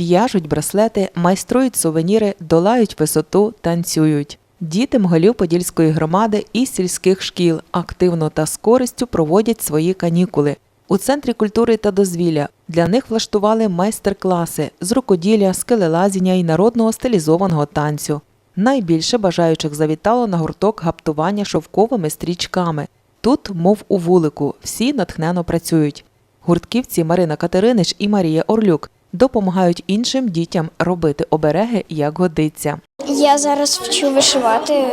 в'яжуть браслети, майструють сувеніри, долають висоту, танцюють. Діти Мголів Подільської громади і сільських шкіл активно та з користю проводять свої канікули. У центрі культури та дозвілля для них влаштували майстер-класи з рукоділля, скелелазіння і народного стилізованого танцю. Найбільше бажаючих завітало на гурток гаптування шовковими стрічками. Тут, мов у вулику, всі натхнено працюють. Гуртківці Марина Катеринич і Марія Орлюк допомагають іншим дітям робити обереги, як годиться. Я зараз вчу вишивати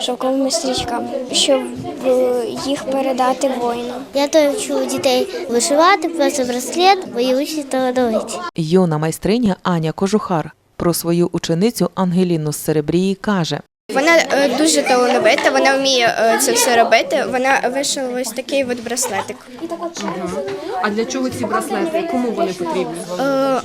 шовковими стрічками, щоб е, їх передати воїнам. Я то вчу дітей вишивати, плести браслет, боюся талановиті. Юна майстриня Аня Кожухар про свою ученицю Ангеліну з Серебрії каже: Вона е, дуже талановита, вона вміє е, це все робити. Вона вишила ось такий от браслетик. А для чого ці браслети? Кому вони потрібні? Е,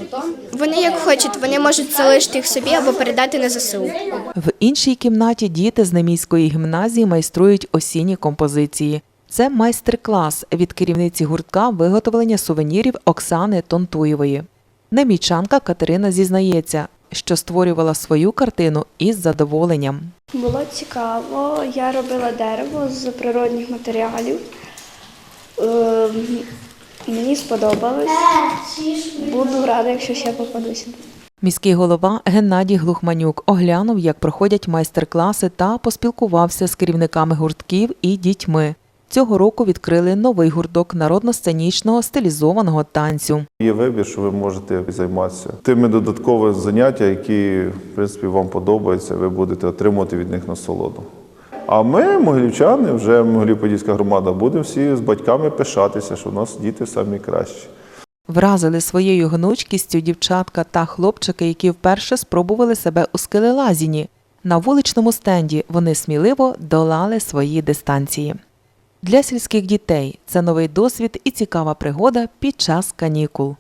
Вони як хочуть, вони можуть залишити їх собі або передати на ЗСУ. в іншій кімнаті діти з Немійської гімназії майструють осінні композиції. Це майстер-клас від керівниці гуртка виготовлення сувенірів Оксани Тонтуєвої. Немічанка Катерина зізнається, що створювала свою картину із задоволенням. Було цікаво. Я робила дерево з природних матеріалів. Е, Мені сподобалось. Буду рада, якщо ще попадуся. Міський голова Геннадій Глухманюк оглянув, як проходять майстер-класи та поспілкувався з керівниками гуртків і дітьми. Цього року відкрили новий гурток народно-сценічного стилізованого танцю. Є вибір, що ви можете займатися тими додатковими заняття, які в принципі вам подобаються, ви будете отримувати від них насолоду. А ми, могилівчани, вже Могилів-Подільська громада, будемо всі з батьками пишатися, що у нас діти самі кращі. Вразили своєю гнучкістю дівчатка та хлопчики, які вперше спробували себе у скелелазінні. На вуличному стенді вони сміливо долали свої дистанції. Для сільських дітей це новий досвід і цікава пригода під час канікул.